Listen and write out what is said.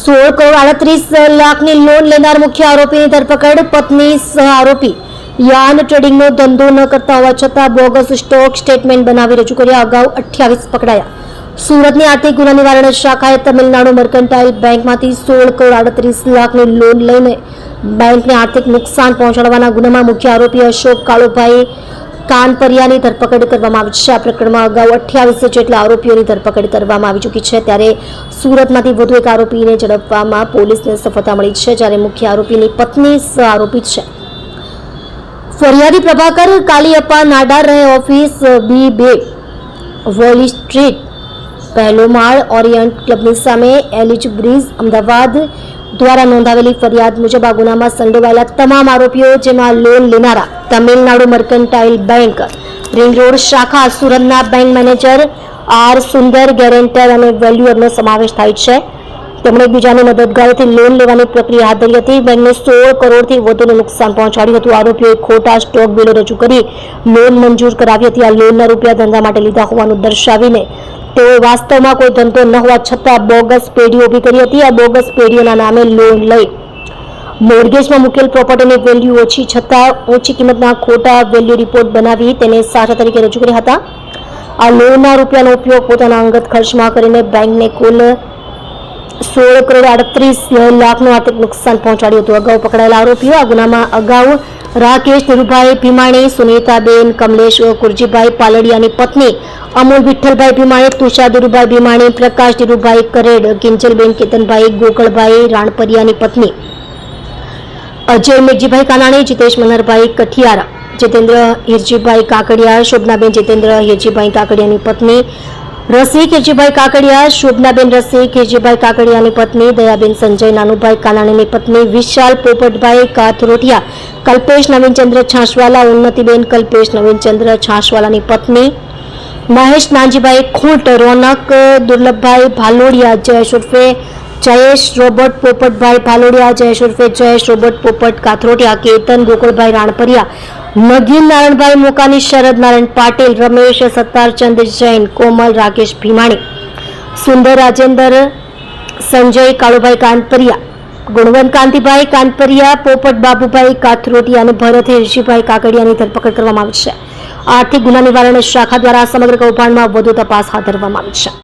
સોળ કરોડ આડત્રીસ લાખની લોન લેનાર મુખ્ય આરોપીની ધરપકડ, પત્ની સહ આરોપી. યાન ટ્રેડિંગનો ધંધો ન કરતા હોવા છતાં બોગસ સ્ટોક સ્ટેટમેન્ટ બનાવી રજૂ કર્યા, અગાઉ અઠ્યાવીસ પકડાયા. સુરતની આર્થિક ગુના નિવારણ શાખાએ તમિલનાડુ મર્કન્ટાઇલ બેંકમાંથી સોળ કરોડ આડત્રીસ લાખની લોન લઈને બેંકને આર્થિક નુકસાન પહોંચાડવાના ગુનામાં મુખ્ય આરોપી અશોક કાળુભાઈ કાનપરિયાની ધરપકડ કરવામાં આવી છે. આ પ્રકરણમાં અગાઉ અઠ્યાવીસ જેટલા આરોપીઓની ધરપકડ કરવામાં આવી ચૂકી છે. ત્યારે સુરતમાંથી વધુ એક આરોપીને ઝડપવામાં પોલીસને સફળતા મળી છે, જ્યારે મુખ્ય આરોપીની પત્ની આરોપી છે. ફરિયાદી પ્રભાકર કાલિયપ્પા નાડા રહે ઓફિસ બી બે, વોલી સ્ટ્રીટ પહેલો માળ ઓરિયન્ટ ક્લબની સામે એલિચ બ્રિજ અમદાવાદ દ્વારા નોંધાવેલી ફરિયાદ મુજબ આ ગુનામાં સંડોવાયેલા તમામ આરોપીઓ, જેમાં લોન લેનારા Tamil Nadu mercantile bank, ring road શાખા, સુરતના bank manager, R Sundar guarantor અને વેલ્યુઅરનો સમાવેશ થાય છે. તેમણે એકબીજાની મદદગારીથી લોન લેવાની પ્રક્રિયા હાથ ધરી હતી. બેંકને સોળ કરોડથી વધુનું નુકસાન પહોંચાડ્યું હતું. આરોપીઓએ ખોટા સ્ટોક બિલો રજૂ કરી લોન મંજૂર કરાવી હતી. આ લોનના રૂપિયા ધંધા માટે લીધા હોવાનું દર્શાવીને તેઓએ વાસ્તવમાં કોઈ ધંધો ન હોવા છતાં બોગસ પેઢીઓ ઊભી કરી હતી. આ બોગસ પેઢીઓના નામે લોન લઈ મોર્ગેજમાં મૂકેલ પ્રોપર્ટીની વેલ્યુ ઓછી છતાં ઓછી કિંમતના ખોટા વેલ્યુ રિપોર્ટ બનાવી તેને સાચા તરીકે રજૂ કર્યા હતા. આ લોનના રૂપિયાનો ઉપયોગ પોતાના અંગત ખર્ચમાં કરીને બેંકને કુલ સોળ કરોડ આડત્રીસ લાખનું આર્થિક નુકસાન પહોંચાડ્યું હતું. અગાઉ પકડાયેલા આરોપીઓ આ ગુનામાં અગાઉ રાકેશ ધીરુભાઈ ભીમાણી, સુનીતાબેન કમલેશ, કુરજીભાઈ પાલડિયાની પત્ની, અમૂલ વિઠ્ઠલભાઈ ભીમાણી, તુષાર ધીરુભાઈ ભીમાણી, પ્રકાશ ધીરુભાઈ કરેડ, કિંજલબેન કેતનભાઈ, ગોકળભાઈ રાણપરિયાની પત્ની, અજય મિરજીભાઈ કાનાણી, જીતેશ મનહરભાઈ કઠિયારા, જીતેન્દ્ર હિરજીભાઈ કાકડિયા, શોભનાબેન જીતેન્દ્ર હિરજીભાઈ કાકડિયાની પત્ની રસિક હિરજીભાઈ કાકડિયા, શોભનાબેન રસી હિરજીભાઈ કાકડિયાની પત્ની, દયાબેન સંજય, નાનુભાઈ કાનાણીની પત્ની, વિશાલ પોપટભાઈ કાથરોટિયા, કલ્પેશ નવીનચંદ્ર છાસવાલા, ઉન્નતિબેન કલ્પેશ નવીનચંદ્ર છાસવાલાની પત્ની, મહેશ નાનજીભાઈ ખૂંટ, રોનક, દુર્લભભાઈ ભાલોડિયા, જયેશ ઉર્ફે જયેશ રોબર્ટ પોપટભાઈ ભાલોડિયા, જયેશ ઉર્ફે જયેશ રોબર્ટ પોપટ કાથરોટિયા, કેતન ગોકુળભાઈ રાણપરિયા નગીન નારાયણભાઈ મોકાની શરદ નારાયણ પાટીલ, રમેશ સત્તારચંદ જૈન, કોમલ રાકેશ ભીમાણી, સુંદર રાજેન્દર, સંજય કાળુભાઈ કાનપરિયા, ગુણવંત કાંતિભાઈ કાનપરિયા, પોપટ બાબુભાઈ કાથરોટી અને ભરત હિરજીભાઈ કાકડિયાની ધરપકડ કરવામાં આવી છે. આર્થિક ગુના નિવારણ શાખા દ્વારા સમગ્ર કૌભાંડમાં વધુ તપાસ હાથ ધરવામાં આવી છે.